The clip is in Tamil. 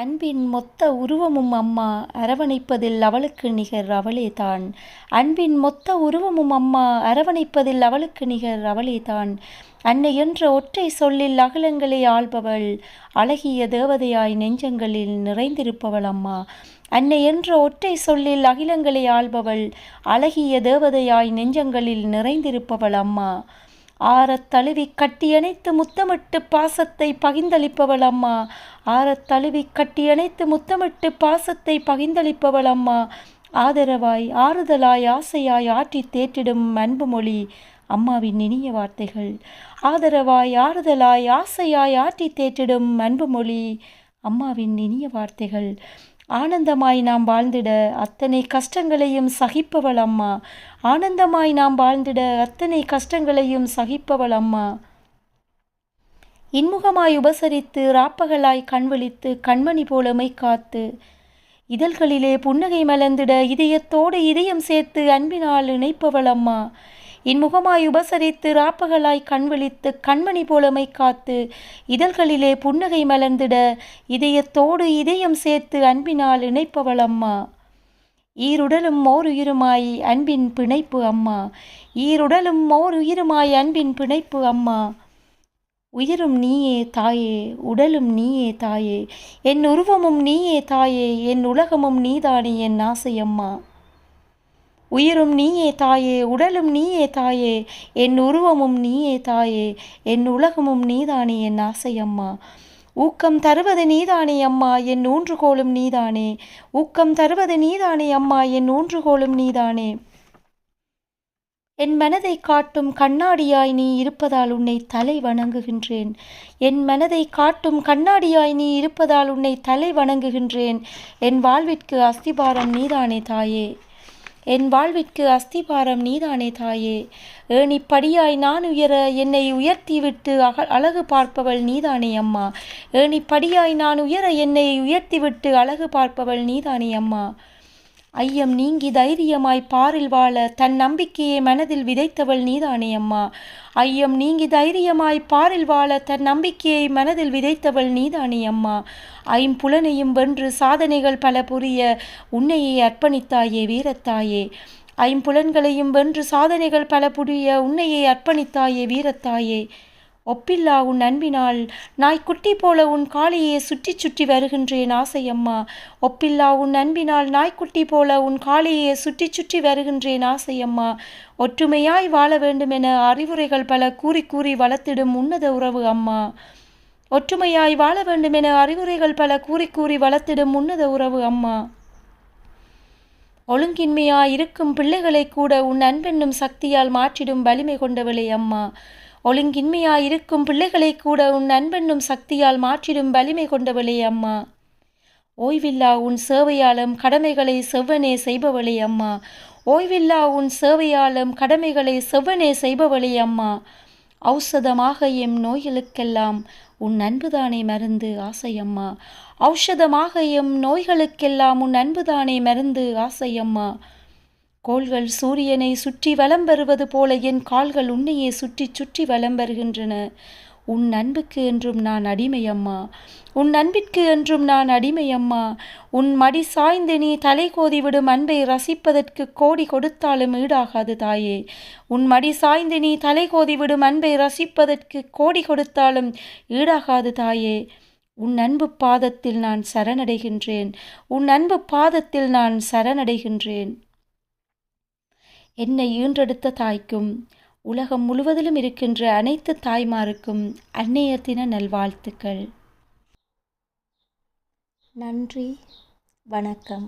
அன்பின் மொத்த உருவமும் அம்மா அரவணைப்பதில் அவளுக்கு நிகர் அவளேதான் அன்பின் மொத்த உருவமும் அம்மா அரவணைப்பதில் அவளுக்கு நிகர் அவளேதான் அன்னை என்ற ஒற்றை சொல்லில் அகிலங்களை ஆள்பவள் அழகிய தேவதையாய் நெஞ்சங்களில் நிறைந்திருப்பவள் அம்மா. அன்னை என்ற ஒற்றை சொல்லில் அகிலங்களை ஆள்பவள் அழகிய தேவதையாய் நெஞ்சங்களில் நிறைந்திருப்பவள் அம்மா. ஆரத்தழுவி கட்டியணைத்து முத்தமிட்டு பாசத்தை பகிர்ந்தளிப்பவள் அம்மா. ஆரத்தழுவி கட்டியணைத்து முத்தமிட்டு பாசத்தை பகிர்ந்தளிப்பவள் அம்மா. ஆதரவாய் ஆறுதலாய் ஆசையாய் ஆற்றி தேற்றிடும் அன்பு மொழி அம்மாவின் இனிய வார்த்தைகள். ஆதரவாய் ஆறுதலாய் ஆசையாய் ஆற்றி தேற்றிடும் அன்பு மொழி அம்மாவின் இனிய வார்த்தைகள். ஆனந்தமாய் நாம் வாழ்ந்திட அத்தனை கஷ்டங்களையும் சகிப்பவள் அம்மா. ஆனந்தமாய் நாம் வாழ்ந்திட அத்தனை கஷ்டங்களையும் சகிப்பவள் அம்மா. இன்முகமாய் உபசரித்து ராப்பகலாய் கண்விழித்து கண்மணி போலமை காத்து இதழ்களிலே புன்னகை மலர்ந்திட இதயத்தோடு இதயம் சேர்த்து அன்பினால் இணைப்பவள் அம்மா. இன்முகமாய் உபசரித்து ராப்பகலாய் கண்விழித்து கண்மணி போலமை காத்து இதழ்களிலே புன்னகை மலர்ந்திட இதயத்தோடு இதயம் சேர்த்து அன்பினால் இணைப்பவள் அம்மா. ஈருடலும் ஓர் உயிருமாய் அன்பின் பிணைப்பு அம்மா. ஈருடலும் ஓர் உயிருமாய் அன்பின் பிணைப்பு அம்மா. உயிரும் நீயே தாயே உடலும் நீயே தாயே. என் உருவமும் நீயே தாயே என் உலகமும் நீதானே என் ஆசையம்மா உயிரும் நீயே தாயே உடலும் நீயே தாயே என் உருவமும் நீயே தாயே என் உலகமும் நீதானே என் ஆசை அம்மா. ஊக்கம் தருவது நீதானே அம்மா என் ஊன்றுகோலும் நீதானே. ஊக்கம் தருவது நீதானே அம்மா என் ஊன்றுகோலும் நீதானே. என் மனதை காட்டும் கண்ணாடியாய் நீ இருப்பதால் உன்னை தலை வணங்குகின்றேன். என் மனதை காட்டும் கண்ணாடியாய் நீ இருப்பதால் உன்னை தலை வணங்குகின்றேன். என் வாழ்விற்கு அஸ்திபாரம் நீதானே தாயே. என் வாழ்விற்கு அஸ்திபாரம் நீதானே தாயே. ஏணிப்படியாய் நான் உயர என்னை உயர்த்திவிட்டு அக அழகு பார்ப்பவள் நீதானே அம்மா. ஏணிப்படியாய் நான் உயர என்னை உயர்த்திவிட்டு அழகு பார்ப்பவள் நீதானே அம்மா. ஐயம் நீங்கி தைரியமாய் பாரில் வாழ தன் நம்பிக்கையை மனதில் விதைத்தவள் நீதானே அம்மா. ஐயம் நீங்கி தைரியமாய் பாரில் வாழ தன் நம்பிக்கையை மனதில் விதைத்தவள் நீதானே அம்மா. ஐம்புலனையும் வென்று சாதனைகள் பல புரிய உன்னையே அர்ப்பணித்தாயே வீரத்தாயே. ஐம்புலன்களையும் வென்று சாதனைகள் பல புரிய உன்னையே அர்ப்பணித்தாயே வீரத்தாயே. ஒப்பில்லா உன் அன்பினால் நாய்க்குட்டி போல உன் காலையே சுற்றி சுற்றி வருகின்றேன் ஆசையம்மா. ஒப்பில்லா உன் அன்பினால் நாய்க்குட்டி போல உன் காலையே சுற்றி சுற்றி வருகின்றேன் ஆசையம்மா. ஒற்றுமையாய் வாழ வேண்டுமென அறிவுரைகள் பல கூறி கூறி வளர்த்திடும் உன்னத உறவு அம்மா. ஒற்றுமையாய் வாழ வேண்டுமென அறிவுரைகள் பல கூறி கூறி வளர்த்திடும் உன்னத உறவு அம்மா. ஒழுங்கின்மையாய் இருக்கும் பிள்ளைகளை கூட உன் அன்பென்னும் சக்தியால் மாற்றிடும் வலிமை கொண்டவளே அம்மா. ஒழுங்கின்மையாயிருக்கும் பிள்ளைகளை கூட உன் அன்பென்னும் சக்தியால் மாற்றிடும் வலிமை கொண்டவளே அம்மா. ஓய்வில்லா உன் சேவையாலும் கடமைகளை செவ்வனே செய்பவளே அம்மா. ஓய்வில்லா உன் சேவையாலும் கடமைகளை செவ்வனே செய்பவளே அம்மா. ஔஷதமாக எம் நோய்களுக்கெல்லாம் உன் அன்புதானே மருந்து ஆசையம்மா ஔஷதமாக எம் நோய்களுக்கெல்லாம் உன் அன்புதானே மருந்து ஆசையம்மா கோள்கள் சூரியனை சுற்றி வலம் வருவது போல என் கால்கள் உன்னையே சுற்றி சுற்றி வலம் வருகின்றன உன் அன்புக்கு என்றும் நான் அடிமையம்மா. உன் அன்பிற்கு என்றும் நான் அடிமையம்மா. உன் மடி சாய்ந்து நீ தலை கோதிவிடும் அன்பை ரசிப்பதற்கு கோடி கொடுத்தாலும் ஈடாகாது தாயே. உன் மடி சாய்ந்து நீ தலை கோதிவிடும் அன்பை ரசிப்பதற்கு கோடி கொடுத்தாலும் ஈடாகாது தாயே. உன் அன்பு பாதத்தில் நான் சரணடைகின்றேன். உன் அன்பு பாதத்தில் நான் சரணடைகின்றேன். என்னை ஈன்றெடுத்த தாய்க்கும் உலகம் முழுவதிலும் இருக்கின்ற அனைத்து தாய்மாருக்கும் அன்னைய தின நல்வாழ்த்துக்கள். நன்றி. வணக்கம்.